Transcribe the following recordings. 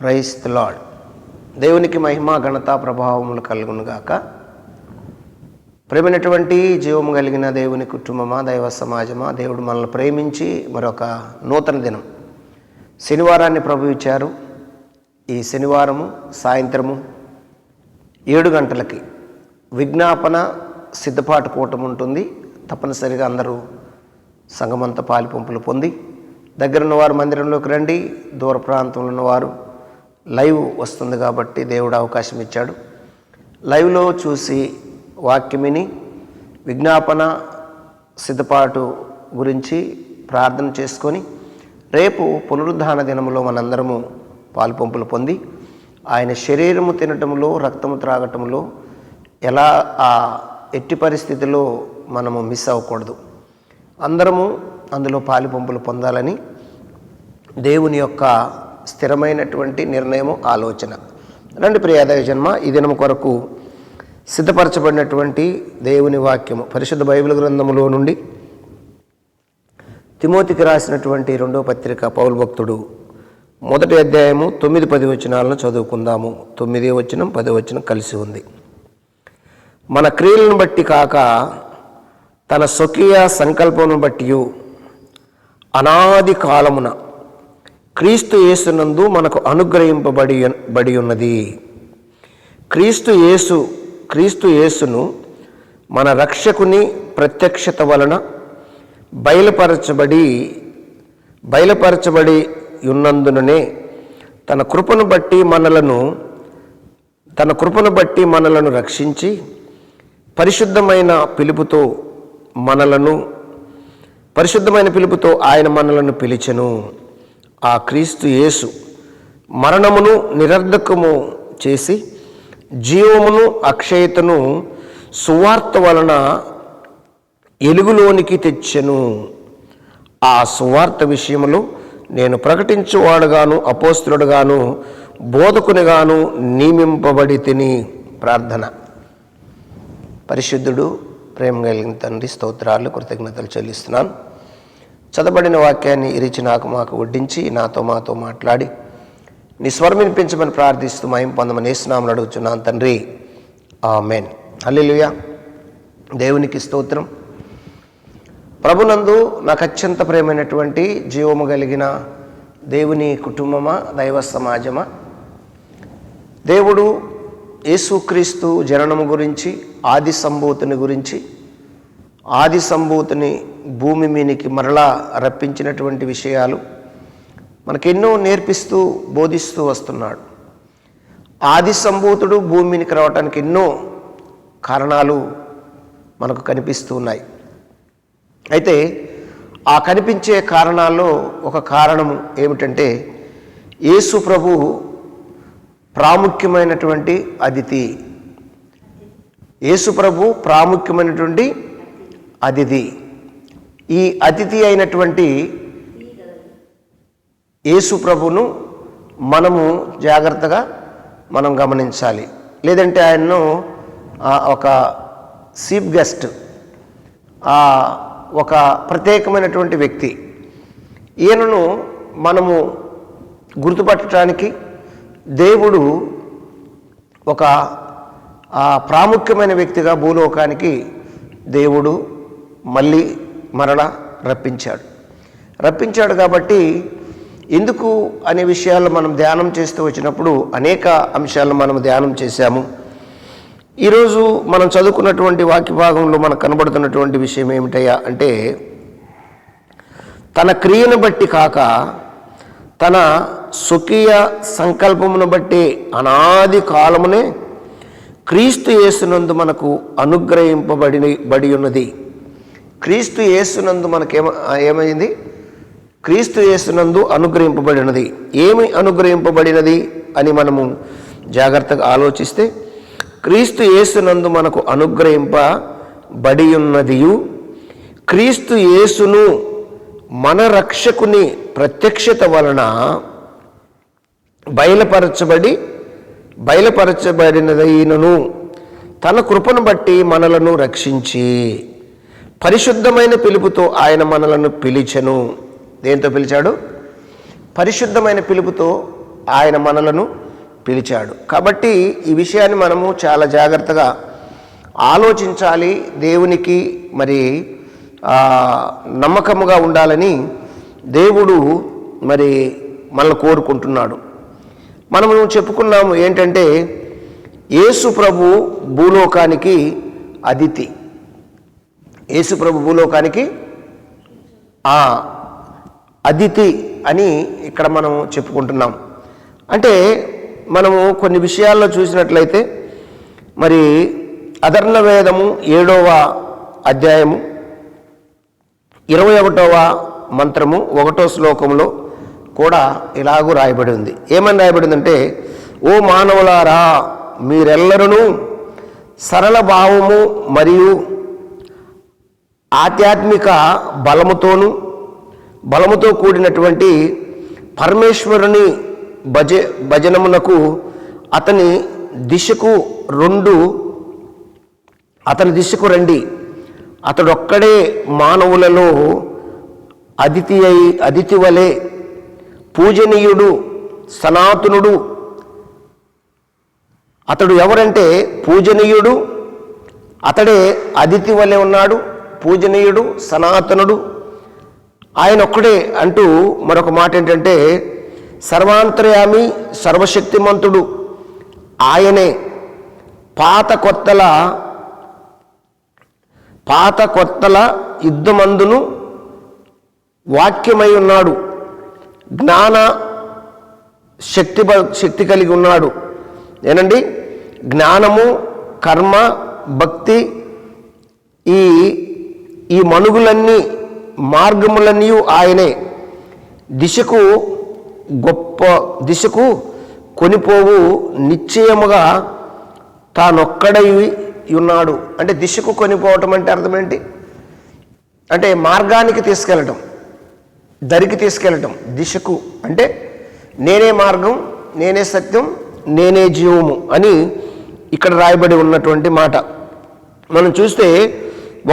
Price lord దేవునికి మహిమ ఘనత ప్రభావములు కలుగునుగాక ప్రేమైనటువంటి జీవము కలిగిన దేవుని కుటుంబమా దైవ సమాజమా దేవుడు మనల్ని ప్రేమించి మరొక నూతన దినం. శనివారాన్ని ప్రభు ఇచ్చారు. ఈ శనివారము సాయంత్రము ఏడు గంటలకి విజ్ఞాపన సిద్ధపాటు కూటం ఉంటుంది. తప్పనిసరిగా అందరూ సంగమంత పాలిపంపులు పొంది దగ్గరున్న వారు మందిరంలోకి రండి. దూర ప్రాంతంలో ఉన్నవారు లైవ్ వస్తుంది కాబట్టి దేవుడు అవకాశం ఇచ్చాడు. లైవ్లో చూసి వాక్యమిని విజ్ఞాపన సిద్ధపాటు గురించి ప్రార్థన చేసుకొని రేపు పునరుద్ధాన దినములో మనందరము పాలుపంపులు పొంది ఆయన శరీరము తినటంలో రక్తము త్రాగటంలో ఎలా ఆ ఎట్టి పరిస్థితిలో మనము మిస్ అవ్వకూడదు. అందరము అందులో పాలిపంపులు పొందాలని దేవుని యొక్క స్థిరమైనటువంటి నిర్ణయము ఆలోచన. రండి ప్రియాదయ జన్మ ఈ దినం కొరకు సిద్ధపరచబడినటువంటి దేవుని వాక్యము పరిశుద్ధ బైబిల్ గ్రంథములో నుండి తిమోతికి రాసినటువంటి రెండో పత్రిక పౌల్ భక్తుడు మొదటి అధ్యాయము తొమ్మిది పది వచనాలను చదువుకుందాము. తొమ్మిది వచనం పది వచనం కలిసి ఉంది. మన క్రియలను బట్టి కాక తన స్వకీయ సంకల్పమును బట్టి అనాది కాలమున క్రీస్తు యేసునందు మనకు అనుగ్రహింపబడి బడి ఉన్నది. క్రీస్తు యేసు క్రీస్తు యేసును మన రక్షకుని ప్రత్యక్షత వలన బయలుపరచబడి బయలుపరచబడి ఉన్నందుననే తన కృపను బట్టి మనలను తన కృపను బట్టి మనలను రక్షించి పరిశుద్ధమైన పిలుపుతో మనలను పరిశుద్ధమైన పిలుపుతో ఆయన మనలను పిలిచెను. ఆ క్రీస్తు యేసు మరణమును నిరర్ధకము చేసి జీవమును అక్షయతను సువార్త వలన ఎలుగులోనికి తెచ్చెను. ఆ సువార్త విషయములో నేను ప్రకటించువాడుగాను అపోస్తుడుగాను బోధకునిగాను నియమింపబడి తిని ప్రార్థన. పరిశుద్ధుడు ప్రేమ కలిగిన తండ్రి స్తోత్రాలు కృతజ్ఞతలు చెల్లిస్తున్నాను. చదబడిన వాక్యాన్ని ఇరిచి నాకు మాకు వడ్డించి నాతో మాతో మాట్లాడి. నీ స్వరం వినిపించమని ప్రార్థిస్తూ మయం పొందమని వేస్తున్నామని అడుగుతున్నాను తండ్రి. మెయిన్ హల్లెలూయా. దేవునికి స్తోత్రం. ప్రభునందు నాకు అత్యంత ప్రేమైనటువంటి జీవము కలిగిన దేవుని కుటుంబమా దైవ సమాజమా? దేవుడు యేసుక్రీస్తు జననము గురించి ఆది సంభూతిని గురించి ఆది సంభూతిని భూమి మీనికి మరలా రప్పించినటువంటి విషయాలు మనకెన్నో నేర్పిస్తూ బోధిస్తూ వస్తున్నాడు. ఆది సంభూతుడు భూమినికి రావటానికి రావడానికి ఎన్నో కారణాలు మనకు కనిపిస్తూ ఉన్నాయి. అయితే ఆ కనిపించే కారణాల్లో ఒక కారణము ఏమిటంటే యేసు ప్రభు ప్రాముఖ్యమైనటువంటి అతిథి. యేసు ప్రభు ప్రాముఖ్యమైనటువంటి అతిథి. ఈ అతిథి అయినటువంటి యేసు ప్రభును మనము జాగ్రత్తగా మనం గమనించాలి. లేదంటే ఆయన్ను ఆ, ఒక చీఫ్ గెస్ట్ ఆ, ఒక ప్రత్యేకమైనటువంటి వ్యక్తి. ఈయనను మనము గుర్తుపట్టడానికి దేవుడు ఒక ప్రాముఖ్యమైన వ్యక్తిగా భూలోకానికి దేవుడు మళ్ళీ మరలా రప్పించాడు. రప్పించాడు కాబట్టి ఎందుకు అనే విషయాలు మనం ధ్యానం చేస్తూ వచ్చినప్పుడు అనేక అంశాలను మనం ధ్యానం చేశాము. ఈరోజు మనం చదువుకున్నటువంటి వాక్య భాగంలో మనకు కనబడుతున్నటువంటి విషయం ఏమిటయ్యా అంటే తన క్రియను బట్టి కాక తన స్వకీయ సంకల్పమును బట్టి అనాది కాలమునే క్రీస్తు యేసునందు మనకు అనుగ్రహింపబడి బడి ఉన్నది. క్రీస్తు యేసునందు మనకేమ ఏమైంది? క్రీస్తు యేసునందు అనుగ్రహింపబడినది. ఏమి అనుగ్రహింపబడినది అని మనము జాగ్రత్తగా ఆలోచిస్తే క్రీస్తు యేసునందు మనకు అనుగ్రహింపబడి ఉన్నదియు క్రీస్తు యేసును మన రక్షకుని ప్రత్యక్షత వలన బయలుపరచబడి బయలుపరచబడినదైనను తన కృపను బట్టి మనలను రక్షించి పరిశుద్ధమైన పిలుపుతో ఆయన మనలను పిలిచెను. దేంతో పిలిచాడు? పరిశుద్ధమైన పిలుపుతో ఆయన మనలను పిలిచాడు. కాబట్టి ఈ విషయాన్ని మనము చాలా జాగ్రత్తగా ఆలోచించాలి. దేవునికి మరి నమ్మకముగా ఉండాలని దేవుడు మరి మనల్ని కోరుకుంటున్నాడు. మనము చెప్పుకున్నాము ఏంటంటే యేసు ప్రభు భూలోకానికి అదితి యేసుప్రభు భూలోకానికి ఆ అదితి అని ఇక్కడ మనం చెప్పుకుంటున్నాం. అంటే మనము కొన్ని విషయాల్లో చూసినట్లయితే మరి అధర్ణ వేదము ఏడవ అధ్యాయము ఇరవై ఒకటవ మంత్రము ఒకటో శ్లోకంలో కూడా ఇలాగూ రాయబడి ఉంది. ఏమని రాయబడిందంటే ఓ మానవులారా మీరెల్లరూ సరళ భావము మరియు ఆధ్యాత్మిక బలముతోను బలముతో కూడినటువంటి పరమేశ్వరుని భజ భజనమునకు అతని దిశకు రెండు అతని దిశకు రండి. అతడొక్కడే మానవులలో అదితి అయి అదితి వలె పూజనీయుడు సనాతనుడు. అతడు ఎవరంటే పూజనీయుడు అతడే అదితి వలె ఉన్నాడు. పూజనీయుడు సనాతనుడు. ఆయన ఒక్కడే అంటూ మరొక మాట ఏంటంటే సర్వాంతర్యామి సర్వశక్తిమంతుడు ఆయనే. పాత కొత్తల పాత కొత్తల యుద్ధమందును వాక్యమై ఉన్నాడు. జ్ఞాన శక్తి బ- శక్తి కలిగి ఉన్నాడు. ఏనండి? జ్ఞానము కర్మ భక్తి ఈ ఈ మనుగులన్నీ మార్గములన్నీ ఆయనే. దిశకు గొప్ప దిశకు కొనిపోవు నిశ్చయముగా తానొక్కడై ఉన్నాడు అంటే దిశకు కొనిపోవటం అంటే అర్థం ఏంటి? అంటే మార్గానికి తీసుకెళ్ళటం దరికి తీసుకెళ్ళటం దిశకు. అంటే నేనే మార్గం నేనే సత్యం నేనే జీవము అని ఇక్కడ రాయబడి ఉన్నటువంటి మాట. మనం చూస్తే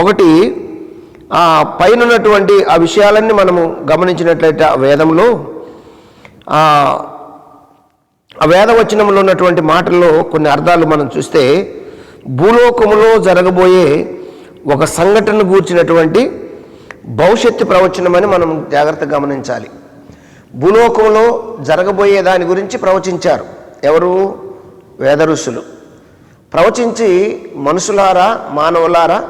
ఒకటి ఆ పైన ఉన్నటువంటి ఆ విషయాలన్నీ మనము గమనించినట్లయితే ఆ వేదంలో ఆ వేదవచనంలో ఉన్నటువంటి మాటల్లో కొన్ని అర్థాలు మనం చూస్తే భూలోకములో జరగబోయే ఒక సంఘటన గూర్చినటువంటి భవిష్యత్తు ప్రవచనమని మనం జాగ్రత్తగా గమనించాలి. భూలోకంలో జరగబోయే దాని గురించి ప్రవచించారు. ఎవరు? వేద ఋషులు ప్రవచించి మనుషులారా మానవులారా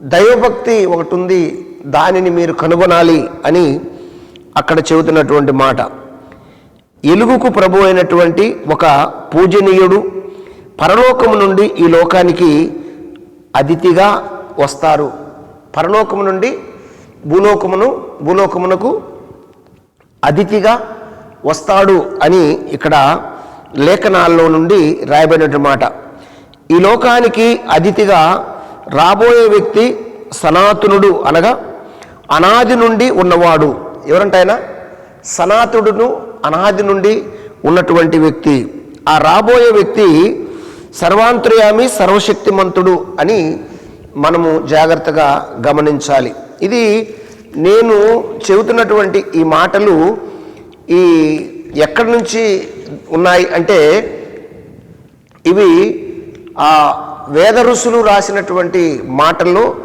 దైవభక్తి ఒకటి ఉంది దానిని మీరు కనుగొనాలి అని అక్కడ చెబుతున్నటువంటి మాట. ఎలుగుకు ప్రభు అయినటువంటి ఒక పూజనీయుడు పరలోకము నుండి ఈ లోకానికి అతిథిగా వస్తారు. పరలోకము నుండి భూలోకమును భూలోకమునకు అతిథిగా వస్తాడు అని ఇక్కడ లేఖనాల్లో నుండి రాయబడినటువంటి మాట. ఈ లోకానికి అతిథిగా రాబోయే వ్యక్తి సనాతనుడు అనగా అనాది నుండి ఉన్నవాడు. ఎవరంటే ఆయన? సనాతుడును అనాది నుండి ఉన్నటువంటి వ్యక్తి. ఆ రాబోయే వ్యక్తి సర్వాంతర్యామి సర్వశక్తిమంతుడు అని మనము జాగ్రత్తగా గమనించాలి. ఇది నేను చెబుతున్నటువంటి ఈ మాటలు ఈ ఎక్కడి నుంచి ఉన్నాయి అంటే ఇవి ఆ వేద ఋషులు రాసినటువంటి మాటల్లో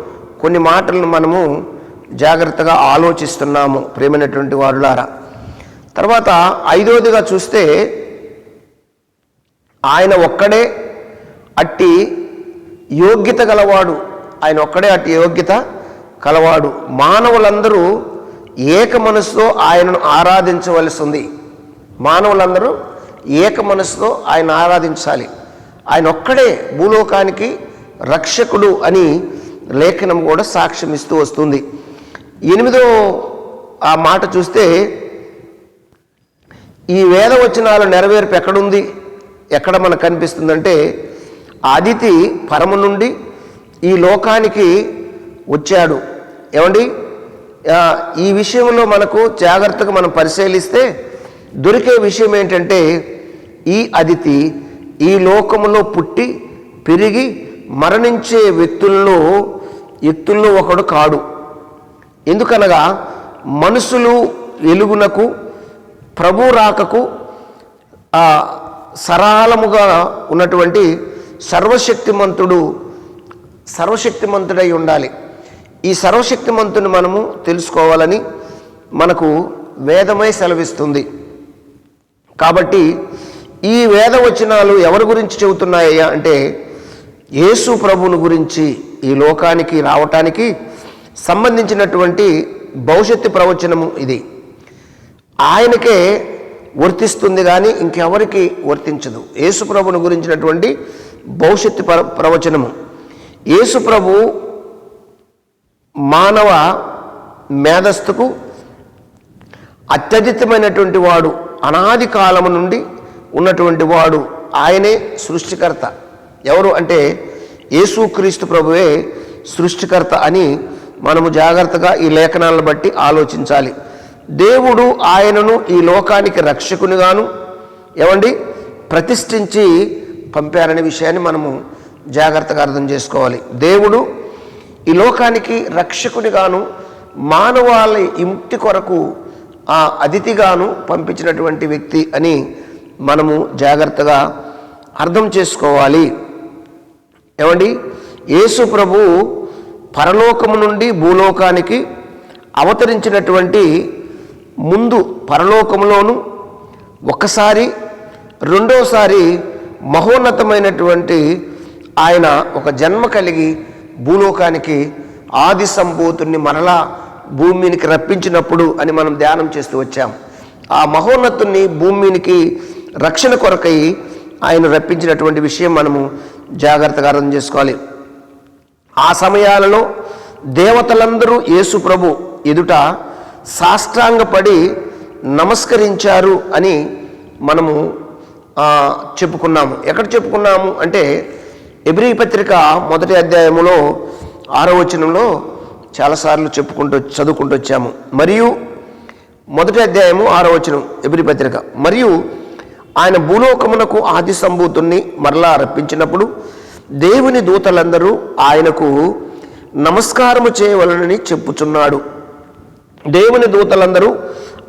కొన్ని మాటలను మనము జాగ్రత్తగా ఆలోచిస్తున్నాము ప్రేమైనటువంటి వారులారా. తర్వాత ఐదోదిగా చూస్తే ఆయన ఒక్కడే అట్టి యోగ్యత గలవాడు. ఆయన ఒక్కడే అట్టి యోగ్యత కలవాడు. మానవులందరూ ఏక మనసుతో ఆయనను ఆరాధించవలసి ఉంది. మానవులందరూ ఏక మనసుతో ఆయన ఆరాధించాలి. ఆయన ఒక్కడే భూలోకానికి రక్షకుడు అని లేఖనం కూడా సాక్ష్యం ఇస్తూ వస్తుంది. ఎనిమిదో ఆ మాట చూస్తే ఈ వేదవచనాల నెరవేర్పు ఎక్కడుంది? ఎక్కడ మనకు కనిపిస్తుందంటే అదితి పరము నుండి ఈ లోకానికి వచ్చాడు. ఏమండి? ఈ విషయంలో మనకు జాగ్రత్తగా మనం పరిశీలిస్తే దొరికే విషయం ఏంటంటే ఈ అదితి ఈ లోకములో పుట్టి పెరిగి మరణించే వ్యక్తుల్లో వ్యక్తుల్లో ఒకడు కాడు. ఎందుకనగా మనుషులు వెలుగునకు ప్రభు రాకకు ఆ సరళముగా ఉన్నటువంటి సర్వశక్తిమంతుడు సర్వశక్తిమంతుడై ఉండాలి. ఈ సర్వశక్తిమంతుని మనము తెలుసుకోవాలని మనకు వేదమై సెలవిస్తుంది. కాబట్టి ఈ వేద వచనాలు ఎవరి గురించి చెబుతున్నాయ్యా అంటే యేసు ప్రభువుని గురించి ఈ లోకానికి రావటానికి సంబంధించినటువంటి భవిష్యత్తు ప్రవచనము ఇది. ఆయనకే వర్తిస్తుంది కానీ ఇంకెవరికి వర్తించదు. యేసుప్రభుని గురించినటువంటి భవిష్యత్తు ప్ర ప్రవచనము. యేసుప్రభు మానవ మేధస్సుకు అత్యధికమైనటువంటి వాడు అనాది కాలము నుండి ఉన్నటువంటి వాడు ఆయనే సృష్టికర్త. ఎవరు అంటే యేసుక్రీస్తు ప్రభువే సృష్టికర్త అని మనము జాగ్రత్తగా ఈ లేఖనాలను బట్టి ఆలోచించాలి. దేవుడు ఆయనను ఈ లోకానికి రక్షకునిగాను ఏమండి? ప్రతిష్ఠించి పంపారనే విషయాన్ని మనము జాగ్రత్తగా అర్థం చేసుకోవాలి. దేవుడు ఈ లోకానికి రక్షకునిగాను మానవాళి ఇంటి కొరకు ఆ అతిథిగాను పంపించినటువంటి వ్యక్తి అని మనము జాగ్రత్తగా అర్థం చేసుకోవాలి. ఏమండి? యేసు ప్రభు పరలోకము నుండి భూలోకానికి అవతరించినటువంటి ముందు పరలోకములోను ఒకసారి రెండోసారి మహోన్నతమైనటువంటి ఆయన ఒక జన్మ కలిగి భూలోకానికి ఆది సంభూతుని మరలా భూమినికి రప్పించినప్పుడు అని మనం ధ్యానం చేస్తూ వచ్చాం. ఆ మహోన్నతుని భూమినికి రక్షణ కొరకై ఆయన రప్పించినటువంటి విషయం మనము జాగ్రత్తగా అర్థం చేసుకోవాలి. ఆ సమయాలలో దేవతలందరూ యేసు ప్రభు ఎదుట సాష్టాంగపడి నమస్కరించారు అని మనము చెప్పుకున్నాము. ఎక్కడ చెప్పుకున్నాము అంటే ఎబ్రి పత్రిక మొదటి అధ్యాయములో ఆరో వచనంలో చాలాసార్లు చెప్పుకుంటూ చదువుకుంటూ వచ్చాము. మరియు మొదటి అధ్యాయము ఆరో వచనం ఎబ్రి పత్రిక. మరియు ఆయన భూలోకమునకు ఆది సంభూతుణ్ణి మరలా రప్పించినప్పుడు దేవుని దూతలందరూ ఆయనకు నమస్కారము చేయవలనని చెప్పుచున్నాడు. దేవుని దూతలందరూ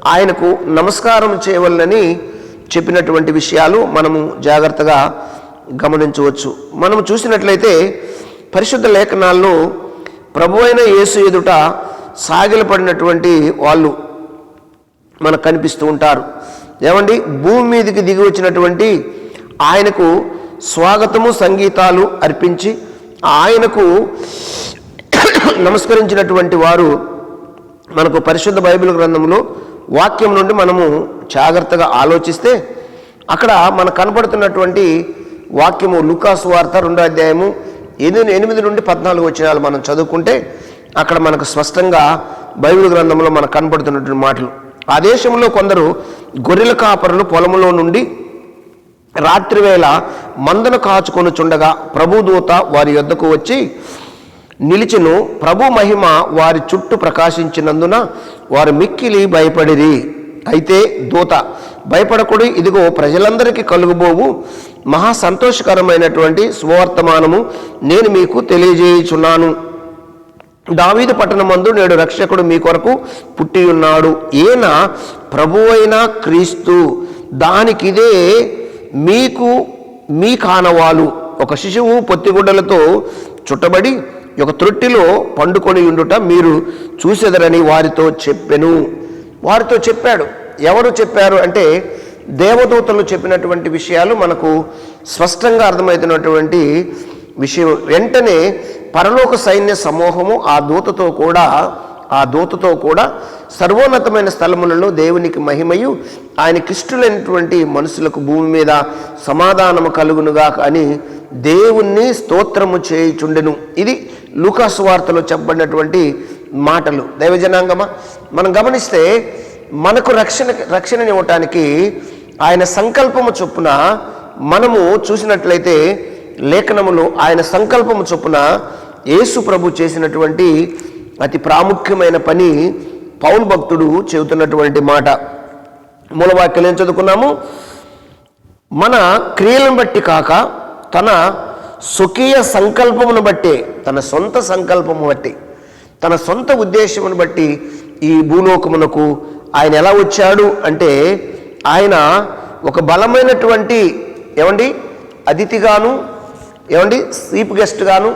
ఆయనకు నమస్కారం చేయవలనని చెప్పినటువంటి విషయాలు మనము జాగ్రత్తగా గమనించవచ్చు. మనము చూసినట్లయితే పరిశుద్ధ లేఖనాల్లో ప్రభు అయిన యేసు ఎదుట సాగిలపడినటువంటి వాళ్ళు మనకు కనిపిస్తూ ఉంటారు. ఏమండి? భూమి మీదకి దిగి వచ్చినటువంటి ఆయనకు స్వాగతము సంగీతాలు అర్పించి ఆయనకు నమస్కరించినటువంటి వారు మనకు పరిశుద్ధ బైబిల్ గ్రంథంలో వాక్యం నుండి మనము జాగ్రత్తగా ఆలోచిస్తే అక్కడ మనకు కనపడుతున్నటువంటి వాక్యము లుకాసు వార్త రెండో అధ్యాయము ఎనిమిది ఎనిమిది నుండి పద్నాలుగు వచ్చినాలు మనం చదువుకుంటే అక్కడ మనకు స్పష్టంగా బైబిల్ గ్రంథంలో మనకు కనపడుతున్నటువంటి మాటలు. ఆ దేశంలో కొందరు గొర్రెల కాపరులు పొలంలో నుండి రాత్రివేళ మందను కాచుకొనుచుండగా ప్రభుదూత వారి యొద్దకు వచ్చి నిలిచెను ప్రభు మహిమ వారి చుట్టూ ప్రకాశించినందున వారు మిక్కిలి భయపడిరి. అయితే దూత భయపడకుడు ఇదిగో ప్రజలందరికీ కలుగుబోవు. మహా సంతోషకరమైనటువంటి సువర్తమానము నేను మీకు తెలియజేయుచున్నాను. దావీదు పట్టణమందు నేడు రక్షకుడు మీ కొరకు పుట్టి ఉన్నాడు ఈయన ప్రభువైన క్రీస్తు దానికిదే మీకు మీ కానవాలు. ఒక శిశువు పొత్తిగుడ్డలతో చుట్టబడి ఒక త్రొట్టిలో పండుకొని ఉండుట మీరు చూసేదరని వారితో చెప్పెను. వారితో చెప్పాడు. ఎవరు చెప్పారు అంటే దేవదూతలు చెప్పినటువంటి విషయాలు మనకు స్పష్టంగా అర్థమవుతున్నటువంటి విషయం వెంటనే పరలోక సైన్య సమూహము ఆ దూతతో కూడా ఆ దూతతో కూడా సర్వోన్నతమైన స్థలములలో దేవునికి మహిమయు ఆయన కిష్టులైనటువంటి మనుషులకు భూమి మీద సమాధానము కలుగునుగా అని దేవుణ్ణి స్తోత్రము చేయుచుండెను. ఇది లూకాసు వార్తలో చెప్పబడినటువంటి మాటలు. దైవజనాంగమా? మనం గమనిస్తే మనకు రక్షణ రక్షణనివ్వటానికి ఆయన సంకల్పము చొప్పున మనము చూసినట్లయితే లేఖనములో ఆయన సంకల్పము చొప్పున యేసు ప్రభు చేసినటువంటి అతి ప్రాముఖ్యమైన పని పౌల్ భక్తుడు చెబుతున్నటువంటి మాట. మూలవాక్యం ఏం చదువుకున్నాము? మన క్రియలను బట్టి కాక తన స్వకీయ సంకల్పమును బట్టే తన సొంత సంకల్పము బట్టి తన సొంత ఉద్దేశమును బట్టి ఈ భూలోకమునకు ఆయన ఎలా వచ్చాడు అంటే ఆయన ఒక బలమైనటువంటి ఏమండి? అతిథిగాను ఏమండి? చీఫ్ గెస్ట్ గాను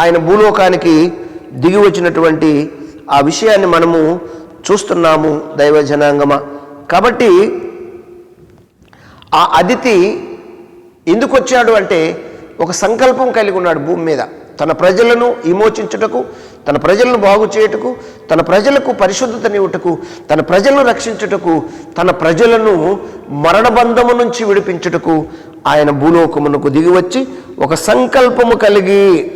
ఆయన భూలోకానికి దిగి వచ్చినటువంటి ఆ విషయాన్ని మనము చూస్తున్నాము దైవ జనాంగమ కాబట్టి ఆ అదితి ఎందుకు వచ్చాడు అంటే ఒక సంకల్పం కలిగి ఉన్నాడు భూమి మీద. తన ప్రజలను విమోచించుటకు తన ప్రజలను బాగు చేయుటకు తన ప్రజలకు పరిశుద్ధతనివ్వటకు తన ప్రజలను రక్షించుటకు తన ప్రజలను మరణబంధము నుంచి విడిపించుటకు ఆయన భూలోకమునకు దిగి వచ్చి ఒక సంకల్పము కలిగి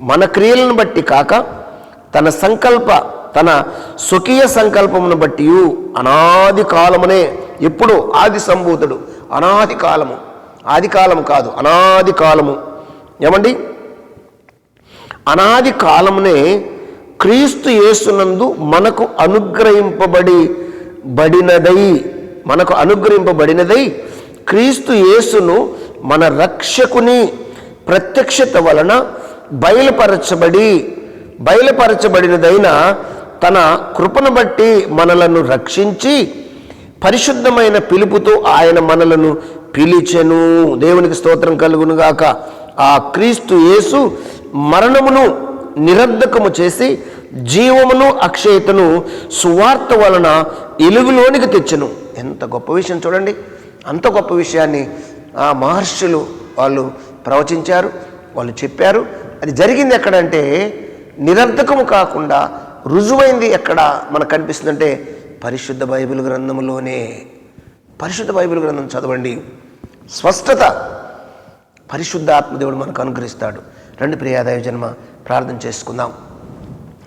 మన క్రియలను బట్టి కాక తన సంకల్ప తన స్వకీయ సంకల్పమును బట్టి అనాది కాలమునే ఎప్పుడు ఆది సంభూతుడు. అనాది కాలము. ఆది కాలము కాదు అనాది కాలము. ఏమండి? అనాది కాలమునే క్రీస్తు యేసునందు మనకు అనుగ్రహింపబడి బడినదై మనకు అనుగ్రహింపబడినదై క్రీస్తు యేసును మన రక్షకుని ప్రత్యక్షత వలన బయలుపరచబడి బయలుపరచబడినదైన తన కృపను బట్టి మనలను రక్షించి పరిశుద్ధమైన పిలుపుతో ఆయన మనలను పిలిచెను. దేవునికి స్తోత్రం కలుగును గాక ఆ క్రీస్తు యేసు మరణమును నిరర్ధకము చేసి జీవమును అక్షయతను సువార్త వలన ఎలుగులోనికి తెచ్చెను. ఎంత గొప్ప విషయం చూడండి. అంత గొప్ప విషయాన్ని ఆ మహర్షులు వాళ్ళు ప్రవచించారు వాళ్ళు చెప్పారు. అది జరిగింది ఎక్కడంటే నిరర్ధకము కాకుండా రుజువైంది ఎక్కడ మనకు కనిపిస్తుందంటే పరిశుద్ధ బైబిల్ గ్రంథంలోనే పరిశుద్ధ బైబిల్ గ్రంథం చదవండి. స్పష్టత పరిశుద్ధ ఆత్మదేవుడు మనకు అనుగ్రహిస్తాడు. రెండు ప్రియాదాయ జన్మ ప్రార్థన చేసుకుందాం.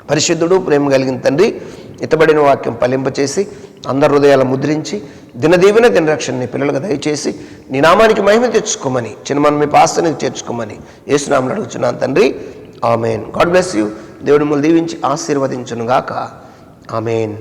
పరిశుద్ధుడు ప్రేమ కలిగిన తండ్రి ఇతబడిన వాక్యం ఫలింపచేసి అందరి హృదయాల ముద్రించి దినదీవెన దినరక్షణని పిల్లలకు దయచేసి నీ నామానికి మహిమ తెచ్చుకోమని చిన్నమని మీ పాస్తనికి చేర్చుకోమని యేసునామని అడుగుతున్నాను తండ్రి. ఆమెన్. God bless you. దేవుడు మిమ్మల్ని దీవించి ఆశీర్వదించునుగాక. ఆమెన్.